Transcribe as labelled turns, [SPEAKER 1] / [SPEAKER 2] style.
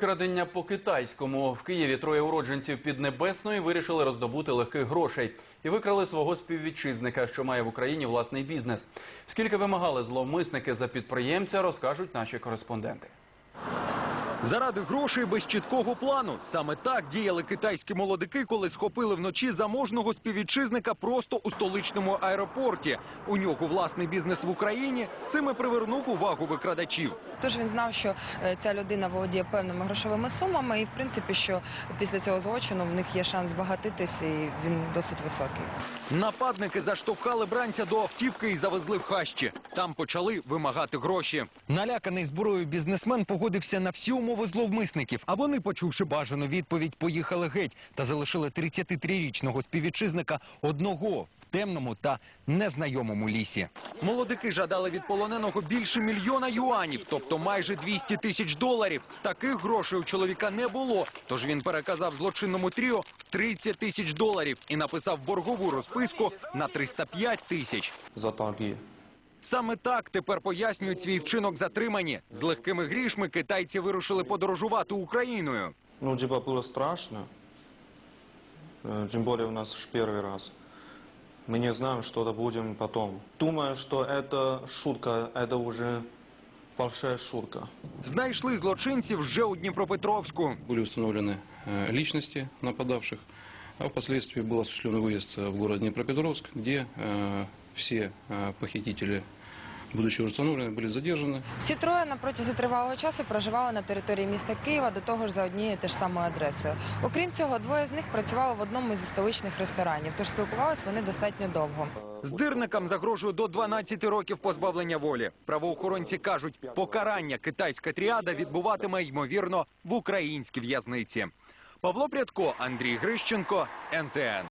[SPEAKER 1] Викрадення по китайському в Києві троє уродженців Піднебесної вирішили роздобути легких грошей і викрали свого співвітчизника, що має в Україні власний бізнес. Скільки вимагали зловмисники за підприємця, розкажуть наші кореспонденти.
[SPEAKER 2] Заради грошей без чіткого плану. Саме так діяли китайські молодики, коли схопили вночі заможного співвітчизника просто у столичному аеропорті. У нього власний бізнес в Україні. Цим і привернув увагу викрадачів.
[SPEAKER 3] Тож він знав, що е, ця людина володіє певними грошовими сумами, і в принципі, що після цього злочину в них є шанс збагатитись, і він досить високий.
[SPEAKER 2] Нападники заштовхали бранця до автівки і завезли в хащі. Там почали вимагати гроші. Наляканий зброєю бізнесмен погодився на всі умови зловмисників. А вони, почувши бажану відповідь, поїхали геть та залишили 33-річного співвітчизника одного в темному та незнайомому лісі. Молодики жадали від полоненого більше мільйона юанів, тобто майже 200 тисяч доларів. Таких грошей у чоловіка не було. Тож він переказав злочинному тріо 30 тисяч доларів і написав боргову розписку на 305 тисяч.
[SPEAKER 4] за торги.
[SPEAKER 2] Саме так тепер пояснюють свій вчинок затримані. З легкими грішми китайці вирушили подорожувати Україною.
[SPEAKER 4] Ну, типа, было страшно. Э, Тем более у нас ж первый раз. Мы не знаем, что-то будем потом. Думаю, что это шутка, это уже большая шутка.
[SPEAKER 2] Знайшли злочинців вже у Дніпропетровську.
[SPEAKER 5] Были установлены э, личности нападавших, а впоследствии был осуществлен выезд э, в город Днепропетровск, где э, все э, похитители, будучи установлены, были задержаны.
[SPEAKER 3] Всі троє на протязі тривалого часу проживали на території міста Києва, до того ж за однією і те ж самою адресою. Окрім цього, двоє з них працювали в одному зі столичних ресторанів, тож спілкувалися вони достатньо довго.
[SPEAKER 2] Здирникам загрожує до 12 років позбавлення волі. Правоохоронці кажуть, покарання китайська тріада відбуватиме ймовірно в українській в'язниці. Павло Прядко, Андрій Грищенко, НТН.